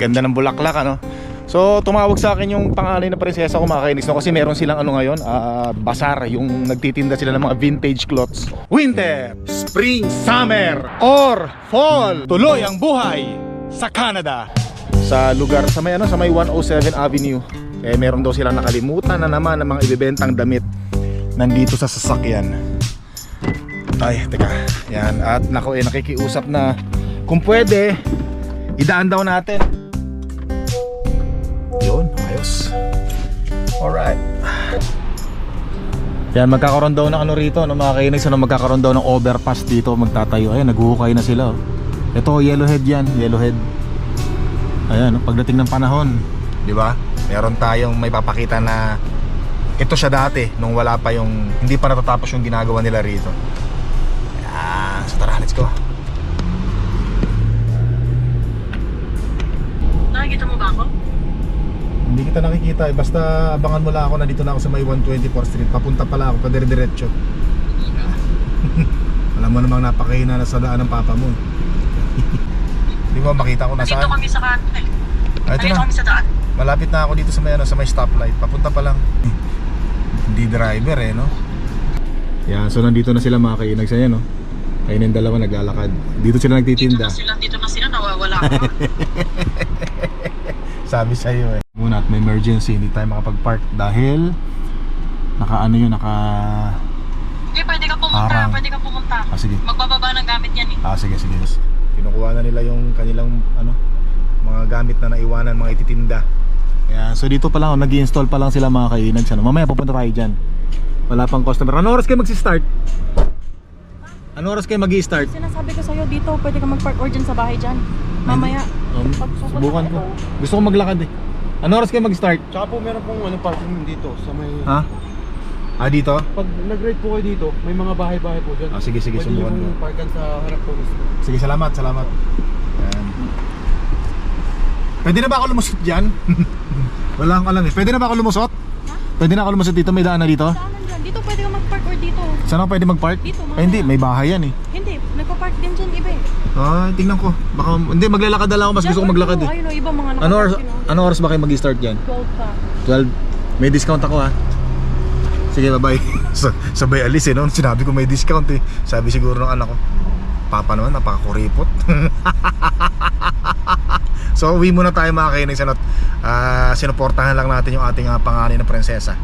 Ganda ng bulaklak ano. So tumawag sa akin yung pangalan na prinsesa ko mga kainis no kasi meron silang ano ngayon, ah, bazar yung nagtitinda sila ng mga vintage clothes. Winter, spring, summer, or fall. Tuloy ang buhay sa Canada. Sa lugar sa may ano sa may 107 Avenue. Eh meron daw silang nakalimutan na naman ng mga ibebentang damit nandito sa sasakyan. Ay, teka. Yan. At nako eh nakikiusap na kung pwede idaan daw natin yun, ayos. Alright. Yan, magkakaroon daw ng ano rito, no, mga kainis, ano, magkakaroon daw ng overpass dito, magtatayo. Ayan, naghuhukay na sila. Oh. Ito, yellowhead yan, yellowhead. Ayan, oh, pagdating ng panahon, di ba? Meron tayong may papakita na ito siya dati, nung wala pa yung, hindi pa natatapos yung ginagawa nila rito. So tara, let's go. Nakikita mo ba ako? Hindi kita nakikita eh. Basta abangan mo lang ako. Nandito na ako sa may 124th Street. Papunta pala ako. Padire-diretso. Alam mo namang napakahina na sa daan ng papa mo. Di ba makita ko Nandito nasaan? kami sa kanto eh. Ah, ito Nandito na. kami sa daan. Malapit na ako dito sa may, ano, sa may stoplight. Papunta pa lang. Hindi driver eh, no? Yan, so nandito na sila mga kainag sa no? Kayo ng dalawa naglalakad. Dito sila Dito nagtitinda. na sila, dito na sila, nawawala ako. Sabi sa iyo eh. Muna at may emergency, hindi tayo makapag-park dahil naka ano yun, naka Hindi, pwede ka pumunta, Harang. pwede ka pumunta. Ah sige. Magbababa ng gamit yan eh. Ah sige sige. Kinukuha na nila yung kanilang ano mga gamit na naiwanan mga ititinda. Yan, so dito pa lang, nag install pa lang sila mga kainan. Mamaya pupunta tayo dyan. Wala pang customer. Ano oras kayo magsi-start? Ano oras kayo mag-i-start? Sinasabi ko sa'yo, dito pwede ka mag-park or dyan sa bahay dyan. Mamaya. Um, subukan ko. tayo. Gusto ko maglakad eh. Ano oras kayo mag-start? Tsaka po meron pong ano, parking dito sa may... Ha? Ah, dito? Pag nag-ride po kayo dito, may mga bahay-bahay po dyan. Ah, sige, sige, Pwede subukan yung ko. parkan sa harap po mismo. Sige, salamat, salamat. Yan. Pwede na ba ako lumusot dyan? Wala akong alam eh. Pwede na ba ako lumusot? Pwede na ako lumusot dito? May daan na dito? Saan? Dito pwede ka mag-park or dito. Saan ako pwede mag-park? Dito, mamaya. Ay, hindi, may bahay yan eh. Hindi, nagpa-park din dyan iba eh. Ah, tingnan ko. Baka, hindi, maglalakad na lang ako. Mas gusto ko maglakad eh. Ayun o, iba mga Ano oras, nakapark yun o. ano oras ba kayo mag-start dyan? 12 pa. 12. May discount ako ha. Sige, bye-bye. Sa- Sabay alis eh, no? Sinabi ko may discount eh. Sabi siguro ng anak ko, Papa naman, napakakuripot. so, uwi muna tayo mga kainig sanot. Ah, sinuportahan lang natin yung ating uh, panganay na prinsesa.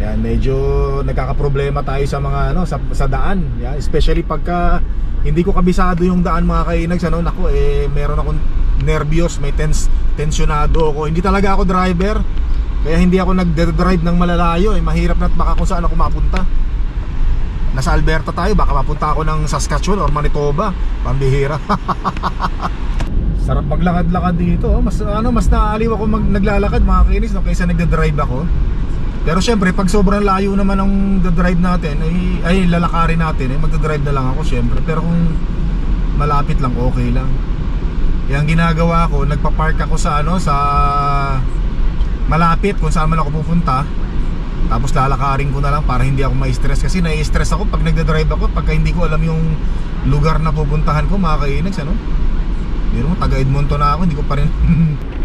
Yan, medyo nagkakaproblema tayo sa mga ano sa, sa daan, yan, especially pagka hindi ko kabisado yung daan mga kainags ano, nako eh meron akong nervyos, may tens tensyonado ako. Hindi talaga ako driver. Kaya hindi ako nagde-drive ng malalayo, eh mahirap na at baka kung saan ako mapunta. Nasa Alberta tayo, baka mapunta ako ng Saskatchewan or Manitoba, pambihira. Sarap maglakad-lakad dito. oh. Mas ano, mas naaaliw ako mag naglalakad mga kainis no kaysa nagde-drive ako. Pero syempre, pag sobrang layo naman ang drive natin, ay, ay lalakarin natin, eh, magdadrive na lang ako syempre. Pero kung malapit lang, okay lang. Yang ginagawa ko, nagpa-park ako sa ano, sa malapit kung saan man ako pupunta. Tapos lalakarin ko na lang para hindi ako ma-stress kasi nai-stress ako pag nagda-drive ako pagka hindi ko alam yung lugar na pupuntahan ko mga kainags ano. Mo taga Edmonton na ako, hindi ko pa rin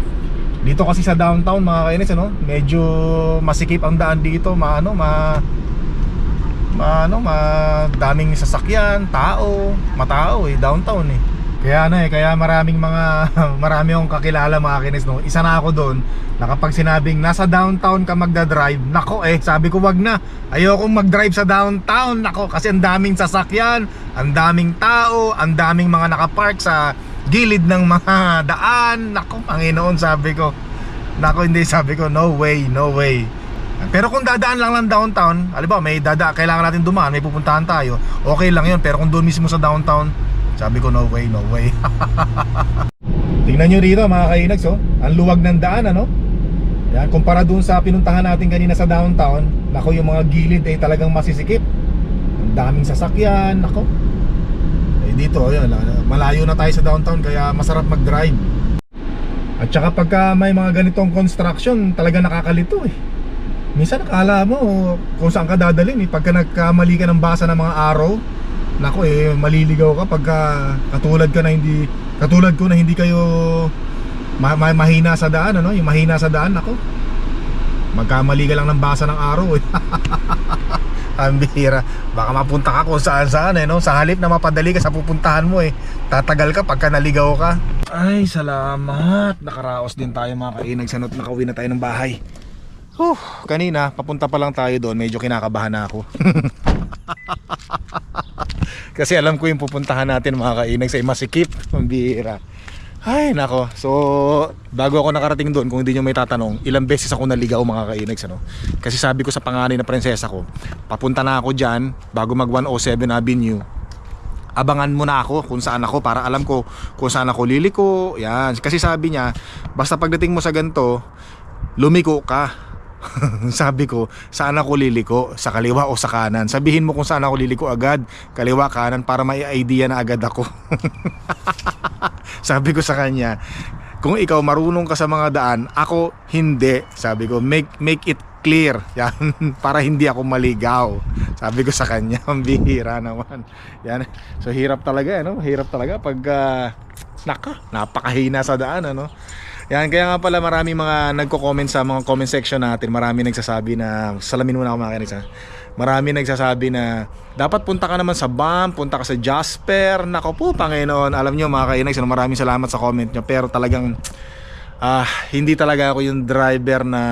Dito kasi sa downtown mga kainis ano, medyo masikip ang daan dito, maano, ma maano, ma daming sasakyan, tao, matao eh, downtown eh. Kaya ano eh, kaya maraming mga marami akong kakilala mga kinis no. Isa na ako doon na kapag sinabing nasa downtown ka magda-drive, nako eh, sabi ko wag na. Ayokong mag-drive sa downtown, nako kasi ang daming sasakyan, ang daming tao, ang daming mga nakapark sa gilid ng mga daan. Nako, Panginoon sabi ko. Nako hindi sabi ko, no way, no way. Pero kung dadaan lang lang downtown, ba, may dada, kailangan natin dumaan, may pupuntahan tayo. Okay lang 'yun, pero kung doon mismo sa downtown, sabi ko no way, no way. Tingnan nyo rito mga kainags oh. Ang luwag ng daan ano. Yan, kumpara dun sa pinuntahan natin kanina sa downtown, nako yung mga gilid ay talagang masisikip. Ang daming sasakyan, nako. Eh dito, ayun, malayo na tayo sa downtown kaya masarap mag-drive. At saka pagka may mga ganitong construction, talaga nakakalito eh. Minsan akala mo kung saan ka dadalhin eh. Pagka nagkamali ka ng basa ng mga araw, nako eh, maliligaw ka pagka katulad ka na hindi, katulad ko na hindi kayo ma- ma- mahina sa daan, ano? Yung mahina sa daan, nako. Magkamali ka lang ng basa ng araw eh. Ang bihira. Baka mapunta ka kung saan saan eh, no? Sa halip na mapadali ka sa pupuntahan mo eh. Tatagal ka pagka naligaw ka. Ay, salamat. Nakaraos din tayo mga kainag sanot. Nakauwi na tayo ng bahay. Huh, kanina, papunta pa lang tayo doon. Medyo kinakabahan na ako. Kasi alam ko yung pupuntahan natin mga kainag sa masikip. Ang bihira. Ay, nako. So, bago ako nakarating doon, kung hindi nyo may tatanong, ilang beses ako naligaw mga kainags, ano? Kasi sabi ko sa panganay na prinsesa ko, papunta na ako dyan, bago mag 107 Avenue, abangan mo na ako kung saan ako para alam ko kung saan ako liliko. Yan. Kasi sabi niya, basta pagdating mo sa ganito, lumiko ka. sabi ko, saan ako liliko? Sa kaliwa o sa kanan? Sabihin mo kung saan ako liliko agad. Kaliwa, kanan, para may idea na agad ako. sabi ko sa kanya, kung ikaw marunong ka sa mga daan, ako hindi. Sabi ko, make make it clear. Yan, para hindi ako maligaw. Sabi ko sa kanya, ang bihira naman. Yan. So hirap talaga, ano? Hirap talaga pag ah, naka, napakahina sa daan, ano? Yan, kaya nga pala marami mga nagko-comment sa mga comment section natin. Marami nagsasabi na, salamin muna ako mga kainis, ha? Marami nagsasabi na dapat punta ka naman sa BAM, punta ka sa Jasper. Nako po, Panginoon. Alam nyo mga kainags, maraming salamat sa comment nyo. Pero talagang ah, hindi talaga ako yung driver na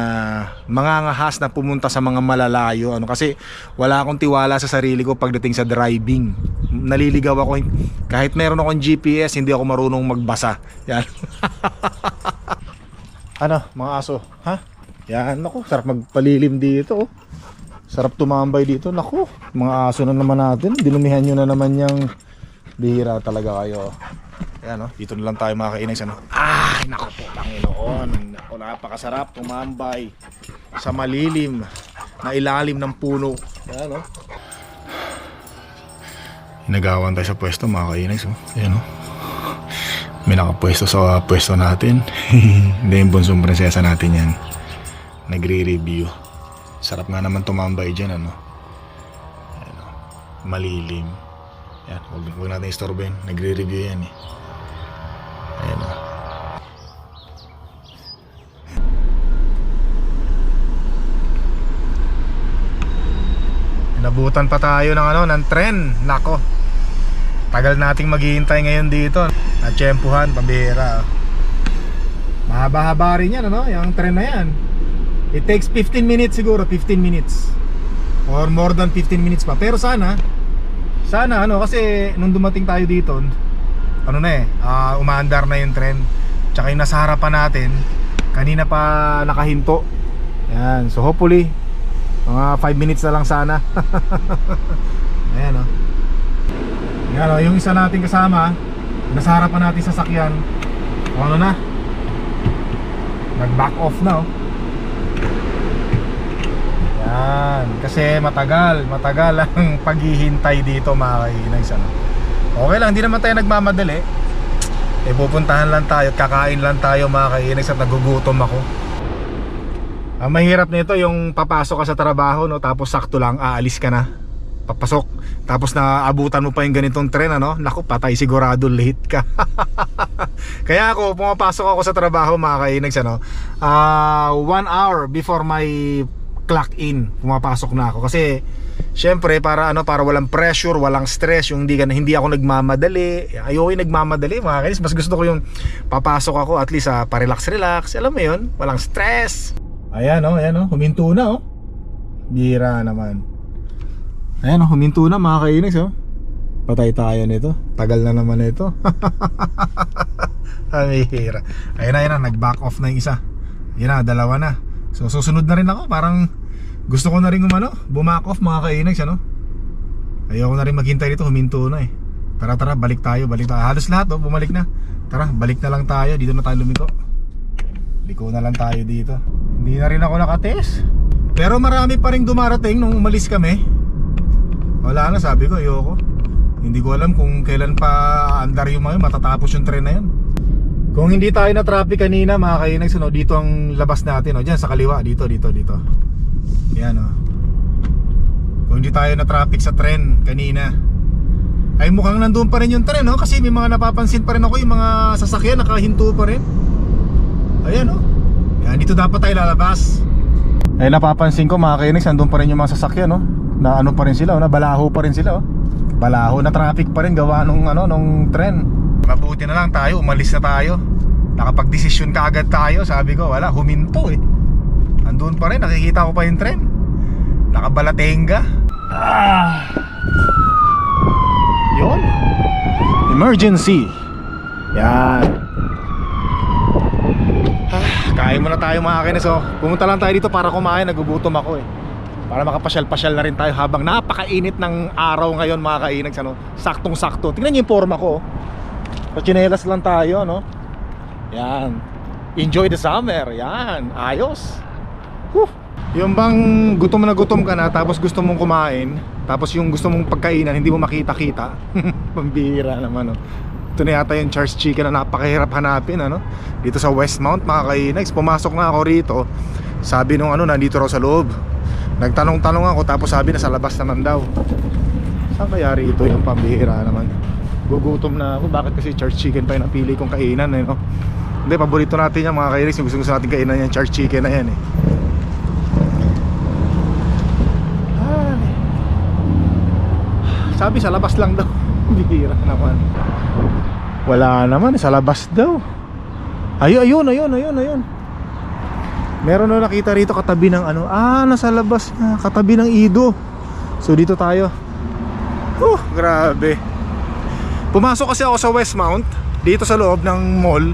mangangahas na pumunta sa mga malalayo. Ano, kasi wala akong tiwala sa sarili ko pagdating sa driving. Naliligaw ako. Kahit meron akong GPS, hindi ako marunong magbasa. Yan. ano, mga aso? Ha? Yan, ako, sarap magpalilim dito. Oh. Sarap tumambay dito. Naku, mga aso na naman natin. Dinumihan nyo na naman yung bihira talaga kayo. Ayan, no? dito na lang tayo mga kainags. Ano? Ay, naku po, Panginoon. Naku, napakasarap tumambay sa malilim na ilalim ng puno. Ayan, no? Inagawan tayo sa pwesto mga kainags. Oh. Ayan, no? May nakapwesto sa pwesto natin. Hindi yung bunsong prinsesa natin yan. Nagre-review. Sarap nga naman tumambay dyan, ano? Ayan, oh. Malilim. Yan, huwag, huwag natin istorbo yan. Nagre-review yan eh. Ayan oh. o. Nabutan pa tayo ng ano, ng tren. Nako. Tagal nating maghihintay ngayon dito. Natsyempuhan, pambihira. oh. Mahaba-haba rin yan, ano? Yung tren na yan. It takes 15 minutes siguro, 15 minutes. Or more than 15 minutes pa. Pero sana, sana ano, kasi nung dumating tayo dito, ano na eh, ah, umaandar na yung tren. Tsaka yung nasa harapan natin, kanina pa nakahinto. Yan, so hopefully, mga 5 minutes na lang sana. Ayan o. Yan o, yung isa nating kasama, nasa harapan natin sa sakyan, ano na, nag back off na oh. Yan, kasi matagal, matagal ang paghihintay dito mga kainags ano. Okay lang, hindi naman tayo nagmamadali. Eh pupuntahan lang tayo, at kakain lang tayo mga kainags nagugutom ako. Ang mahirap nito yung papasok ka sa trabaho no, tapos sakto lang aalis ka na. Papasok, tapos naabutan mo pa yung ganitong tren ano, naku patay sigurado late ka. Kaya ako, pumapasok ako sa trabaho mga kainags ano, ah one hour before my clock in, pumapasok na ako kasi syempre para ano para walang pressure, walang stress, yung hindi hindi ako nagmamadali. Ayoko yung nagmamadali, mga kainis. Mas gusto ko yung papasok ako at least ah, pa-relax relax. Alam mo 'yun, walang stress. Ayan oh, ayan oh, huminto na oh. Bira naman. Ayan oh, huminto na mga kainis oh. Patay tayo nito. Tagal na naman ito. Ang hira. Ayun na, ayun na, nag-back off na yung isa. Yun na, dalawa na. So susunod na rin ako, parang gusto ko na rin umano, bumack off mga kainags ano. Ayoko na rin maghintay dito, huminto na eh. Tara tara, balik tayo, balik tayo. Halos lahat oh, bumalik na. Tara, balik na lang tayo, dito na tayo lumiko. Liko na lang tayo dito. Hindi na rin ako nakates. Pero marami pa rin dumarating nung umalis kami. Wala na, sabi ko, ayoko. Hindi ko alam kung kailan pa andar yung mga yun, matatapos yung tren na yun. Kung hindi tayo na traffic kanina mga kainags no, dito ang labas natin no, diyan sa kaliwa dito dito dito. Yan oh. Kung hindi tayo na traffic sa tren kanina. Ay mukhang nandun pa rin yung tren no kasi may mga napapansin pa rin ako yung mga sasakyan nakahinto pa rin. Ayan oh. Yan dito dapat tayo lalabas. Ay napapansin ko mga kainis nandun pa rin yung mga sasakyan no. Na ano pa rin sila, oh, na balaho pa rin sila oh. Balaho na traffic pa rin gawa nung ano nung tren. Mabuti na lang tayo, umalis na tayo. Nakapag-desisyon ka agad tayo, sabi ko, wala, huminto eh. Andun pa rin, nakikita ko pa yung tren. Nakabalatenga. Ah. Yun. Emergency. Yan. Ah, kain muna tayo mga kinis oh. Pumunta lang tayo dito para kumain, nagugutom ako eh. Para makapasyal-pasyal na rin tayo habang napakainit ng araw ngayon mga kainags ano. Saktong-sakto. Tingnan niyo yung forma ko. oh. Sa chinelas lang tayo no. Yan. Enjoy the summer. Yan. Ayos. Whew. Yung bang gutom na gutom ka na tapos gusto mong kumain tapos yung gusto mong pagkainan hindi mo makita-kita. Pambihira naman oh. Ito na yata yung Charles Chicken na napakahirap hanapin ano. Dito sa Westmount mga kainags. Pumasok na ako rito. Sabi nung ano nandito raw sa loob. Nagtanong-tanong ako tapos sabi na sa labas naman daw. Saan kaya rito yung pambihira naman? Gugutom na ako. Bakit kasi Charles Chicken pa yung napili kong kainan eh, no? Hindi, paborito natin yan mga kainis. Yung gusto gusto natin kainan yan, Charles Chicken na yan eh. Ay. Sabi sa labas lang daw. Bihira naman. Wala naman, sa labas daw. Ayun, ayun, ayun, ayun, ayun. Meron na nakita rito katabi ng ano. Ah, nasa labas na. Katabi ng Ido. So dito tayo. Oh, grabe. Pumasok kasi ako sa Westmount. Dito sa loob ng mall.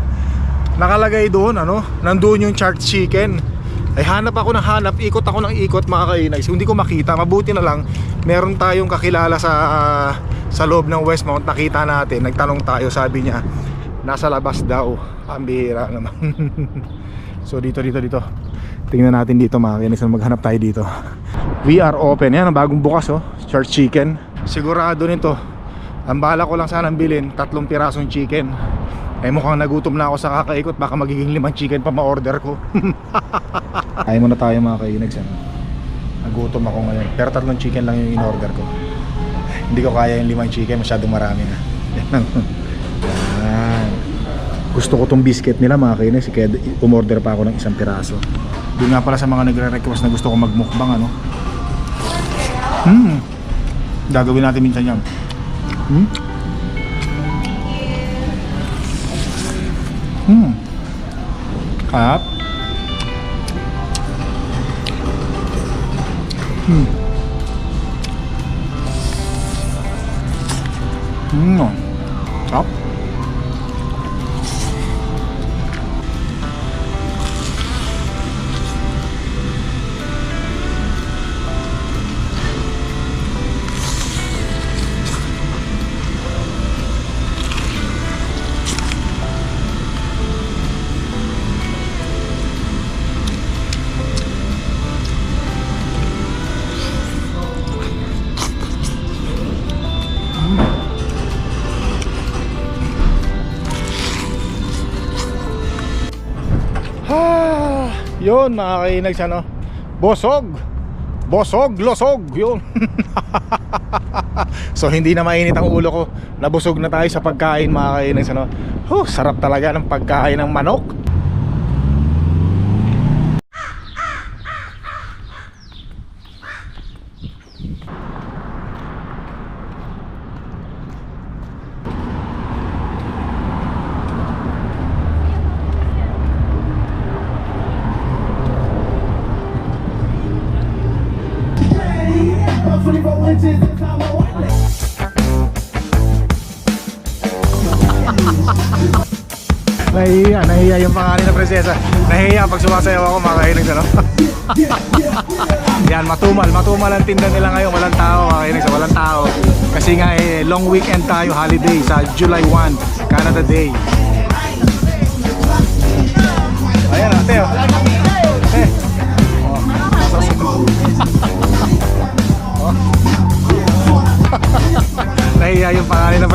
Nakalagay doon, ano. Nandoon yung charred chicken. Ay hanap ako ng hanap. Ikot ako ng ikot mga kainay. So, hindi ko makita. Mabuti na lang. Meron tayong kakilala sa sa loob ng Westmount. Nakita natin. Nagtanong tayo. Sabi niya. Nasa labas daw. Pambihira naman. So dito dito dito Tingnan natin dito mga kinis Maghanap tayo dito We are open Yan ang bagong bukas oh Church chicken Sigurado nito Ang bala ko lang sanang bilhin Tatlong pirasong chicken. Eh mukhang nagutom na ako sa kakaikot. Baka magiging limang chicken pa ma-order ko. Kaya muna tayo mga kainags ano? Nagutom ako ngayon. Pero tatlong chicken lang yung in-order ko. Hindi ko kaya yung limang chicken Masyadong marami na. Gusto ko tong biscuit nila mga kainis kaya umorder pa ako ng isang piraso. Doon nga pala sa mga nagre-request na gusto ko magmukbang ano. Hmm. Gagawin natin minsan yan hmm hmm at hmm hmm Sarap. Yun mga kainags ano Bosog. Bosog, losog Yun. So hindi na mainit ang ulo ko. Nabusog na tayo sa pagkain mga kainags ano huh, Sarap talaga ng pagkain ng manok Nahihiya yung pangalan ng prinsesa. Nahihiya pag sumasayaw ako mga kainags ano Yan, matumal, matumal ang tinda nila ngayon. Walang tao mga kainags, walang tao. Kasi nga eh, long weekend tayo, holiday Sa July 1, Canada Day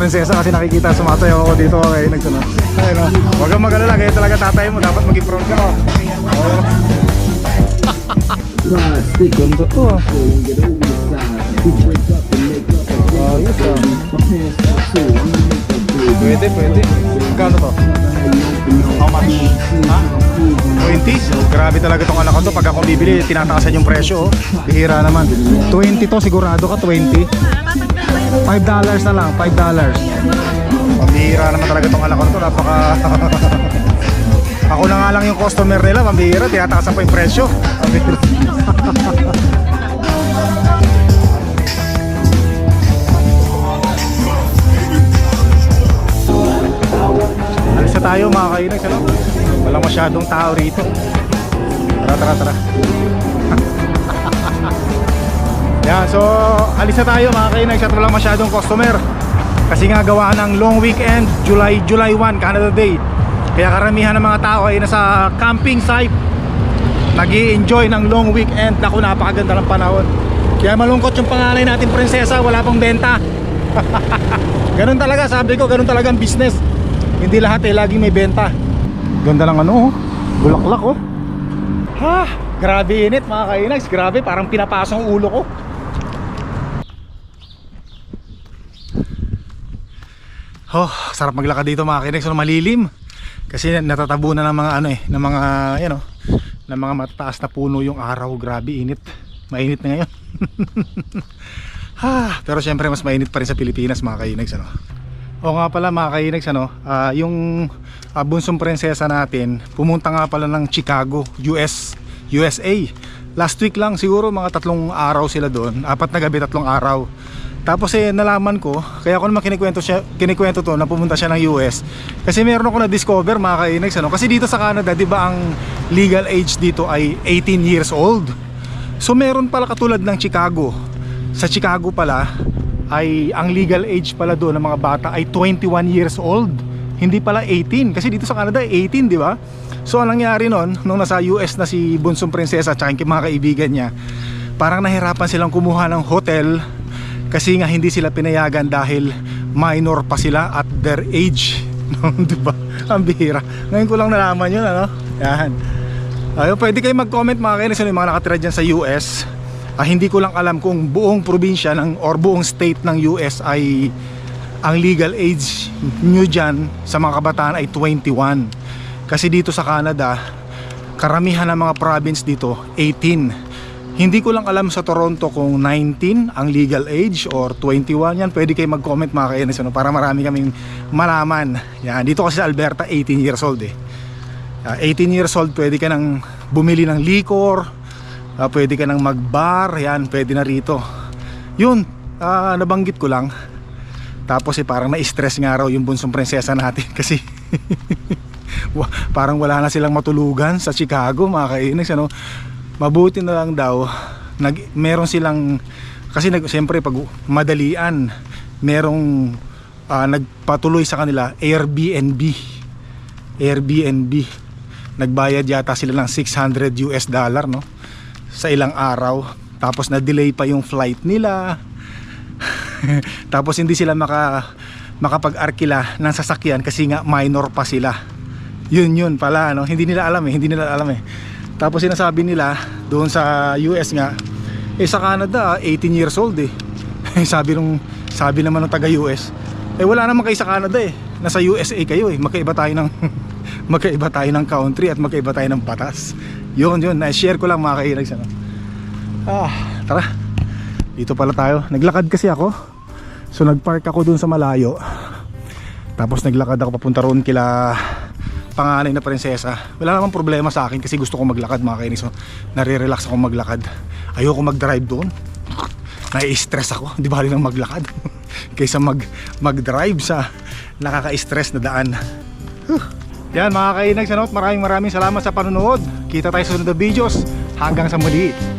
prinsesa kasi nakikita sumasayaw ako dito kay nagsunod. Ayun oh. Huwag kang mag-alala, kaya talaga tatay mo dapat mag-improve ka oh. Ganda to ah. Ayos ah. Pwede, pwede. Magkano to? How much? Ha? 20? Grabe talaga tong anak ko to. Pag ako bibili, tinataasan yung presyo. oh. Bihira naman. 20 to, sigurado ka 20. 5 dollars na lang, 5 dollars. Pambihira naman talaga tong anak ko to. Napaka... ako na nga lang yung customer nila, pambihira. Tinataasan pa yung presyo. Alis na tayo mga kainags, ano? Walang masyadong tao rito. Tara, tara, tara. Yan, so alis na tayo mga kainags at walang masyadong customer. Kasi nga gawa ng long weekend, July July 1, Canada Day. Kaya karamihan ng mga tao ay nasa camping site. nag enjoy ng long weekend. Naku, napakaganda ng panahon. Kaya malungkot yung pangalay natin, prinsesa, wala pang benta. ganun talaga, sabi ko, ganun talaga ang business. Hindi lahat eh, laging may benta. Ganda lang ano, oh. bulaklak oh. Ha, grabe init mga kainags, grabe, parang pinapasong ulo ko. Oh, sarap maglakad dito mga kainags, ano, malilim. Kasi natatabunan ng mga ano eh, ng mga, yan oh, ng mga mataas na puno yung araw, grabe init. Mainit na ngayon. ha, pero syempre mas mainit pa rin sa Pilipinas mga kainags ano. O nga pala mga kainags ano, ah, yung ah, bunsong prinsesa natin pumunta nga pala ng Chicago, US, USA. Last week lang siguro mga tatlong araw sila doon, apat na gabi tatlong araw. Tapos eh nalaman ko, kaya ako naman kinikwento siya, kinikwento to na pumunta siya ng US. Kasi meron ako na discover mga kainags ano, kasi dito sa Canada, 'di ba ang legal age dito ay 18 years old. So meron pala katulad ng Chicago. Sa Chicago pala ay ang legal age pala doon ng mga bata ay 21 years old. Hindi pala 18 kasi dito sa Canada 18, di ba? So anong nangyari noon nung nasa US na si Bunsong Prinsesa at yung mga kaibigan niya, parang nahirapan silang kumuha ng hotel kasi nga hindi sila pinayagan dahil minor pa sila at their age. di ba? Ang bihira. Ngayon ko lang nalaman yun, ano? Yan. Ayun, pwede kayo mag-comment mga kainis ano yung mga nakatira dyan sa US. Ah, hindi ko lang alam kung buong probinsya ng or buong state ng US ay ang legal age nyo dyan sa mga kabataan ay 21. Kasi dito sa Canada, karamihan ng mga province dito 18. Hindi ko lang alam sa Toronto kung 19 ang legal age or 21 yan. Pwede kayo mag-comment mga kainis ano, para marami kaming malaman. Yan, dito kasi sa Alberta 18 years old eh. Ah, 18 years old pwede ka nang bumili ng liquor ah, pwede ka nang magbar yan pwede na rito yun ah, nabanggit ko lang tapos eh parang na-stress nga raw yung bunsong prinsesa natin kasi parang wala na silang matulugan sa Chicago mga kainis ano mabuti na lang daw nag, meron silang kasi nag, siyempre pag madalian merong ah, nagpatuloy sa kanila Airbnb. Airbnb. Nagbayad yata sila ng 600 US dollar no? Sa ilang araw. Tapos na delay pa yung flight nila. Tapos hindi sila maka makapag-arkila ng sasakyan kasi nga minor pa sila. Yun yun pala no? Hindi nila alam eh. Hindi nila alam eh tapos sinasabi nila doon sa US nga eh sa Canada 18 years old eh. Sabi nung sabi naman ng taga US eh wala naman kayo sa Canada eh. Nasa USA kayo eh. Magkaiba tayo ng magkaiba tayo ng country at magkaiba tayo ng batas. Yun yun. Na-share ko lang mga kainags ano. ah tara. Dito pala tayo. Naglakad kasi ako. So nagpark ako dun sa malayo. Tapos naglakad ako papunta roon kila panganay na prinsesa wala namang problema sa akin kasi gusto ko maglakad mga kainis so, nare-relax ako maglakad. Ayoko mag-drive doon. Nai-stress ako. Di bali nang maglakad? Kaysa mag mag-drive sa nakaka-stress na daan. Yan mga kainags ano, maraming maraming salamat sa panonood. Kita tayo sa sunod na videos. Hanggang sa muli